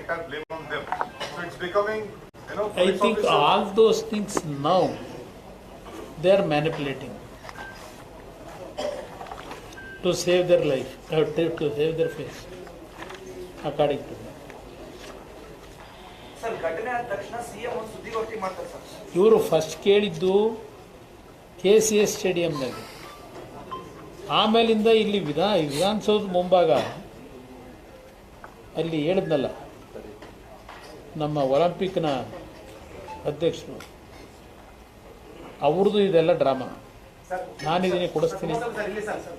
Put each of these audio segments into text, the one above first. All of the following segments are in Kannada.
entire blame on them. So it's becoming, you know, I think officer- all those things now they are manipulating to save their life, uh, to to save their face, according to them. ಇವರು ಫಸ್ಟ್ ಕೇಳಿದ್ದು ಕೆ ಸಿ ಎಸ್ ಸ್ಟೇಡಿಯಂನಾಗ ಆಮೇಲಿಂದ ಇಲ್ಲಿ ವಿಧಾನ ವಿಧಾನಸೌಧ ಮುಂಭಾಗ ಅಲ್ಲಿ ಹೇಳಿದ್ನಲ್ಲ ನಮ್ಮ ಒಲಿಂಪಿಕ್ನ ಅಧ್ಯಕ್ಷರು ಅವ್ರದ್ದು ಇದೆಲ್ಲ ಡ್ರಾಮಾ ನಾನಿದ್ದೀನಿ ಕೊಡಿಸ್ತೀನಿ ಸರ್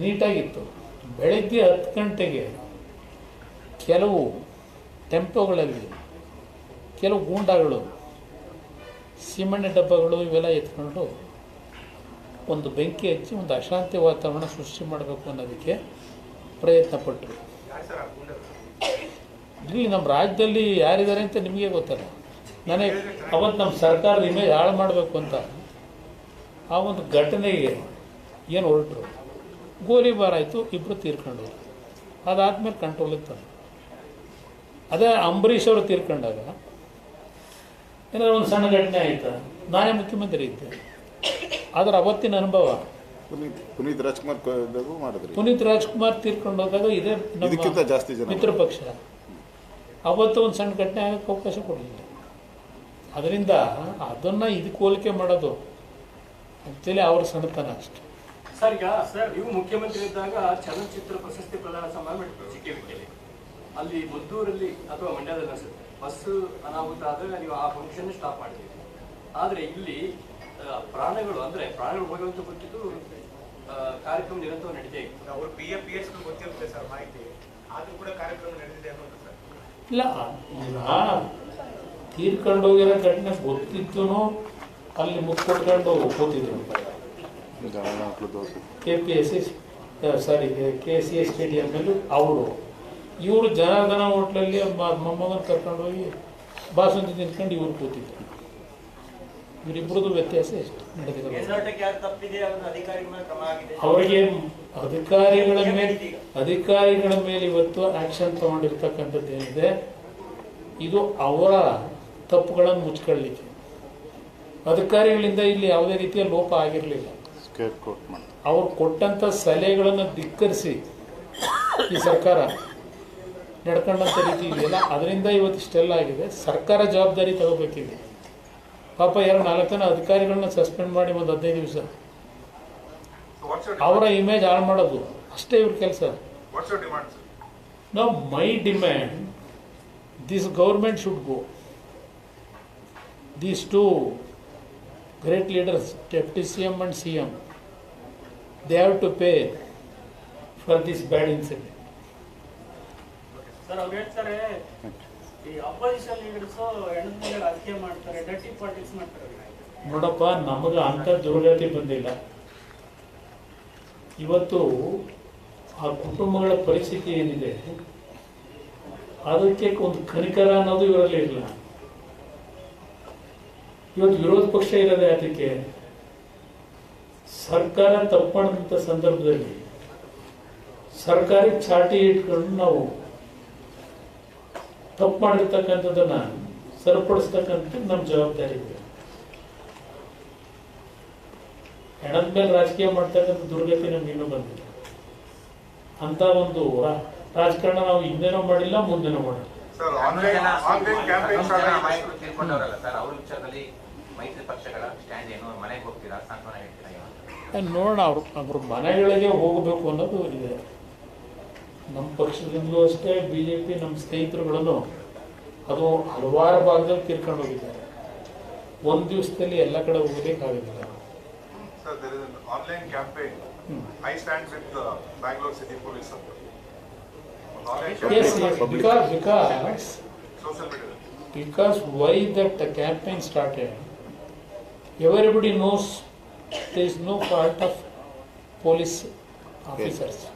ನೀಟಾಗಿತ್ತು. ಬೆಳಗ್ಗೆ ಹತ್ತು ಗಂಟೆಗೆ ಕೆಲವು ಟೆಂಪೋಗಳಲ್ಲಿ ಕೆಲವು ಗೂಂಡಾಗಳು, ಸಿಮೆಂಟ್ ಡಬ್ಬಗಳು ಇವೆಲ್ಲ ಎತ್ಕೊಂಡು ಒಂದು ಬೆಂಕಿ ಹಚ್ಚಿ ಒಂದು ಅಶಾಂತಿ ವಾತಾವರಣ ಸೃಷ್ಟಿ ಮಾಡಬೇಕು ಅನ್ನೋದಕ್ಕೆ ಪ್ರಯತ್ನ ಪಟ್ಟರು. ಇಲ್ಲಿ ನಮ್ಮ ರಾಜ್ಯದಲ್ಲಿ ಯಾರಿದ್ದಾರೆ ಅಂತ ನಿಮಗೆ ಗೊತ್ತಲ್ಲ. ನನಗೆ ಅವತ್ತು ನಮ್ಮ ಸರ್ಕಾರದ ಇಮೇಜ್ ಹಾಳು ಮಾಡಬೇಕು ಅಂತ ಆ ಒಂದು ಘಟನೆಗೆ ಏನು ಹೊರಟರು. ಗೋಲಿಬಾರ್ ಆಯಿತು ಇಬ್ಬರು ತೀರ್ಕೊಂಡು ಅದಾದಮೇಲೆ ಕಂಟ್ರೋಲಿಗೆ ತಂದರು. ಅದೇ ಅಂಬರೀಷ್ ಅವರು ತೀರ್ಕೊಂಡಾಗ ಏನಾದ್ರು ಒಂದು ಸಣ್ಣ ಘಟನೆ ಆಯಿತು? ನಾನೇ ಮುಖ್ಯಮಂತ್ರಿ ಇದ್ದೆ. ಆದರೆ ಅವತ್ತಿನ ಅನುಭವ. ಪುನೀತ್ ಪುನೀತ್ ರಾಜ್ಕುಮಾರ್ ಮಾಡಿದ್ರಿ. ಪುನೀತ್ ರಾಜ್ಕುಮಾರ್ ತೀರ್ಕೊಂಡು ಹೋದಾಗ ಇದೇ ಇದಕ್ಕಿಂತ ಜಾಸ್ತಿ ಜನ ಮಿತ್ರ ಪಕ್ಷ. ಅವತ್ತು ಒಂದು ಸಣ್ಣ ಘಟನೆ ಆಗಕ್ಕೆ ಅವಕಾಶ ಕೊಡಲಿಲ್ಲ. ಅದರಿಂದ ಅದನ್ನು ಇದಕ್ಕೆ ಹೋಲಿಕೆ ಮಾಡೋದು ಆ್ಯಕ್ಚುಲಿ ಅವ್ರ ಸಣ್ಣತನ ಅಷ್ಟೆ. ಸರ್ ಈಗ ಸರ್ ನೀವು ಮುಖ್ಯಮಂತ್ರಿ ಇದ್ದಾಗ ಚಲನಚಿತ್ರ ಪ್ರಶಸ್ತಿ ಪ್ರದಾನ ಸಮಾರಂಭ ಮಾಡಿದ್ರು ಸಿ ವಿಕೆಯಲ್ಲಿ ಅಲ್ಲಿ ಮದ್ದೂರಲ್ಲಿ ಅಥವಾ ಮಂಡ್ಯದಲ್ಲಿ ಅನಿಸುತ್ತೆ. ಬಸ್ ಅನಾಹುತ ಆದಾಗ ನೀವು ಆ ಫಂಕ್ಷನ್ ಸ್ಟಾಪ್ ಮಾಡಿದ್ರಿ. ಆದರೆ ಇಲ್ಲಿ ಪ್ರಾಣಗಳು ಅಂದ್ರೆ ಪ್ರಾಣಗಳು ಹೋಗುವಂತ ಗೊತ್ತಿದ್ದು ಕಾರ್ಯಕ್ರಮ ನಿರಂತರ ನಡೀತಾ ಇತ್ತು. ಅವರು ಪಿ ಎಫ್ ಪಿ ಎಸ್ ಗೊತ್ತಿರುತ್ತೆ ಸರ್ ಮಾಹಿತಿ. ಆದ್ರೂ ಕೂಡ ಕಾರ್ಯಕ್ರಮ ನಡೆದಿದೆ ಅನ್ನೋದು ಸರ್. ಇಲ್ಲ ತೀರ್ಕೊಂಡು ಹೋಗಿರೋ ಘಟನೆ ಗೊತ್ತಿತ್ತು ಅಲ್ಲಿ ಮುತ್ತು ಕೊಟ್ಕೊಂಡು dosa K P S C sorry K C S ಸ್ಟೇಡಿಯಮ್ಮಲ್ಲಿ ಅವರು. ಇವರು ಜನಾರ್ದನ ಹೋಟ್ಲಲ್ಲಿ ಮೊಮ್ಮಗನ ಕರ್ಕೊಂಡು ಹೋಗಿ ಬಾಸುಂದಿ ತಿನ್ಕೊಂಡು ಇವ್ರು ಕೂತಿದ್ರು. ಇವರಿಬ್ಬರದು ವ್ಯತ್ಯಾಸ ಎಷ್ಟು ನಡೆದಿರೋದು ಮೇಲ್ನೋಟಕ್ಕೆ ತಪ್ಪಿದೆ ಅವರ ಅಧಿಕಾರಿಗಳ ಕ್ರಮ ಆಗಿದೆ. ಅವರಿಗೆ ಅಧಿಕಾರಿಗಳ ಮೇಲೆ ಅಧಿಕಾರಿಗಳ ಮೇಲೆ ಇವತ್ತು ಆಕ್ಷನ್ ತಗೊಂಡಿರ್ತಕ್ಕಂಥದ್ದು ಏನಿದೆ ಇದು ಅವರ ತಪ್ಪುಗಳನ್ನು ಮುಚ್ಕೊಳ್ಳಿಕ್ಕೆ. ಅಧಿಕಾರಿಗಳಿಂದ ಇಲ್ಲಿ ಯಾವುದೇ ರೀತಿಯ ಲೋಪ ಆಗಿರಲಿಲ್ಲ. ಸ್ಕೇರ್ ಕೋಟ್ ಮಾಡಿ ಅವ್ರು ಕೊಟ್ಟಂಥ ಸಲಹೆಗಳನ್ನು ಧಿಕ್ಕರಿಸಿ ಈ ಸರ್ಕಾರ ನಡ್ಕೊಂಡಂಥ ರೀತಿ ಇದೆಯಲ್ಲ ಅದರಿಂದ ಇವತ್ತು ಇಷ್ಟೆಲ್ಲ ಆಗಿದೆ. ಸರ್ಕಾರ ಜವಾಬ್ದಾರಿ ತಗೋಬೇಕಿದೆ. ಪಾಪ ಎರಡು ನಾಲ್ಕು ಜನ ಅಧಿಕಾರಿಗಳನ್ನ ಸಸ್ಪೆಂಡ್ ಮಾಡಿ ಒಂದು ಹದಿನೈದು ದಿವಸ. ಅವರ ಇಮೇಜ್ ಹಾಳು ಮಾಡೋದು ಅಷ್ಟೇ ಇವ್ರ ಕೆಲಸ? ನಾವು my demand this government should go these two great leaders deputy C M CM, C M they pay to pay bad incident sir ಅವ್ರು ಹೇಳ್ತಾರೆ ಈ ಅಪೋಸಿಷನ್ ಲೀಡರ್ಸ್ ಹೆಣ್ಣು ಮೇಲೆ ರಾಜಕೀಯ ಮಾಡ್ತಾರೆ ಡರ್ಟಿ ಪಾಲಿಟಿಕ್ಸ್ ಮಾಡ್ತಾರೆ. ನೋಡಪ್ಪ ನಮಗೆ ಅಂಥ ದುರ್ಗತಿ ಬಂದಿಲ್ಲ. ಇವತ್ತು ಆ ಕುಟುಂಬಗಳ ಪರಿಸ್ಥಿತಿ ಏನಿದೆ ಅದಕ್ಕೆ ಒಂದು ಕನಿಕರ ಅನ್ನೋದು ಇವರಲ್ಲಿ ಇಲ್ಲ. ಇವತ್ತು ವಿರೋಧ ಪಕ್ಷ ಇರೋದೇ ಅದಕ್ಕೆ ಸರ್ಕಾರ ತಪ್ಪು ಸಂದರ್ಭದಲ್ಲಿ ಸರ್ಕಾರಿ ಚಾಟಿ ಇಟ್ಕೊಂಡು ನಾವು ತಪ್ಪು ಮಾಡಿರ್ತಕ್ಕಂಥದ್ದನ್ನ ಸರಿಪಡಿಸ್ತಕ್ಕಂಥ ನಮ್ಮ ಜವಾಬ್ದಾರಿ ಇದೆ. ಹೆಣದ ಮೇಲೆ ರಾಜಕೀಯ ಮಾಡ್ತಕ್ಕಂಥ ದುರ್ಗತಿ ನಮ್ಗೆ ಇನ್ನೂ ಬಂದಿಲ್ಲ. ಅಂತ ಒಂದು ರಾಜಕಾರಣ ನಾವು ಹಿಂದೆನೂ ಮಾಡಿಲ್ಲ, ಮುಂದೆನೂ ಮಾಡಿಲ್ಲ. ಮೈತ್ರಿ ಪಕ್ಷಗಳ ಸ್ಟ್ಯಾಂಡ್ ಏನು ಮನೆಗೆ ಹೋಗ್ತೀರಾ ಸಾಂತ್ವನ ಹೇಳ್ತೀರಾ? ನೋಡೋಣ ಅವರು ಅವ್ರ ಮನೆಗಳಿಗೆ ಹೋಗಬೇಕು ಅನ್ನೋದು ಇದೆ ನಮ್ಮ ಪಕ್ಷದಿಂದಲೂ ಅಷ್ಟೇ ಬಿ ಜೆ ಪಿ ನಮ್ಮ ಸ್ನೇಹಿತರುಗಳನ್ನು ಅದು ಹಲವಾರು ಭಾಗದಲ್ಲಿ ತೀರ್ಕೊಂಡು ಹೋಗಿದ್ದಾರೆ ಒಂದು ದಿವಸದಲ್ಲಿ ಎಲ್ಲ ಕಡೆ ಹೋಗಬೇಕಾಗಿದ್ದಾರೆ because there city police online campaign. Hmm. I because with the Bangalore City Police. sir. Everybody knows there is no fault of police officers,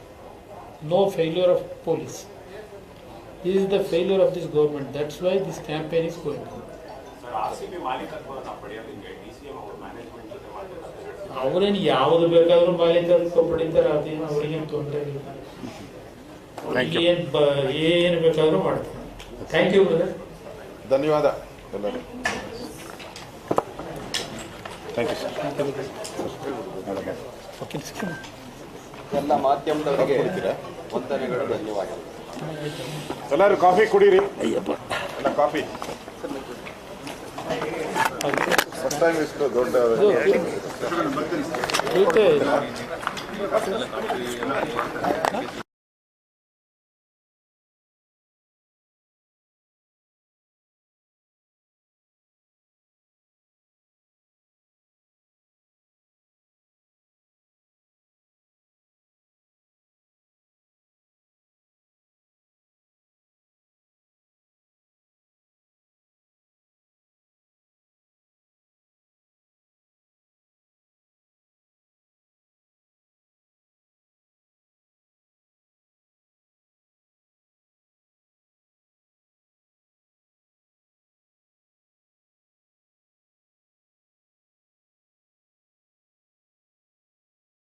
no failure of police. This is the failure of this government. That's why this campaign is going on. ಅವರೇನು ಯಾವುದು ಬೇಕಾದ್ರೂ ಮಾಲೀಕತ್ವ ಪಡಿತಾರೆ ಅದೇನು ಅವರಿಗೇನು ತೊಂದರೆ ಇಲ್ಲ ಏನು ಬ ಏನು ಬೇಕಾದ್ರೂ ಮಾಡ್ತಾರೆ ಥ್ಯಾಂಕ್ ಯು ಬ್ರದರ್ ಧನ್ಯವಾದ ಎಲ್ಲರೂ ಥ್ಯಾಂಕ್ ಯು ಸರ್. ಎಲ್ಲ ಮಾಧ್ಯಮದವರಿಗೆ ವಂದನೆಗಳು ಧನ್ಯವಾದ ಎಲ್ಲರೂ ಕಾಫಿ ಕುಡೀರಿ. ಎಲ್ಲ ಕಾಫಿ. ಫಸ್ಟ್ ಟೈಮ್ ಇಷ್ಟು ದೊಡ್ಡ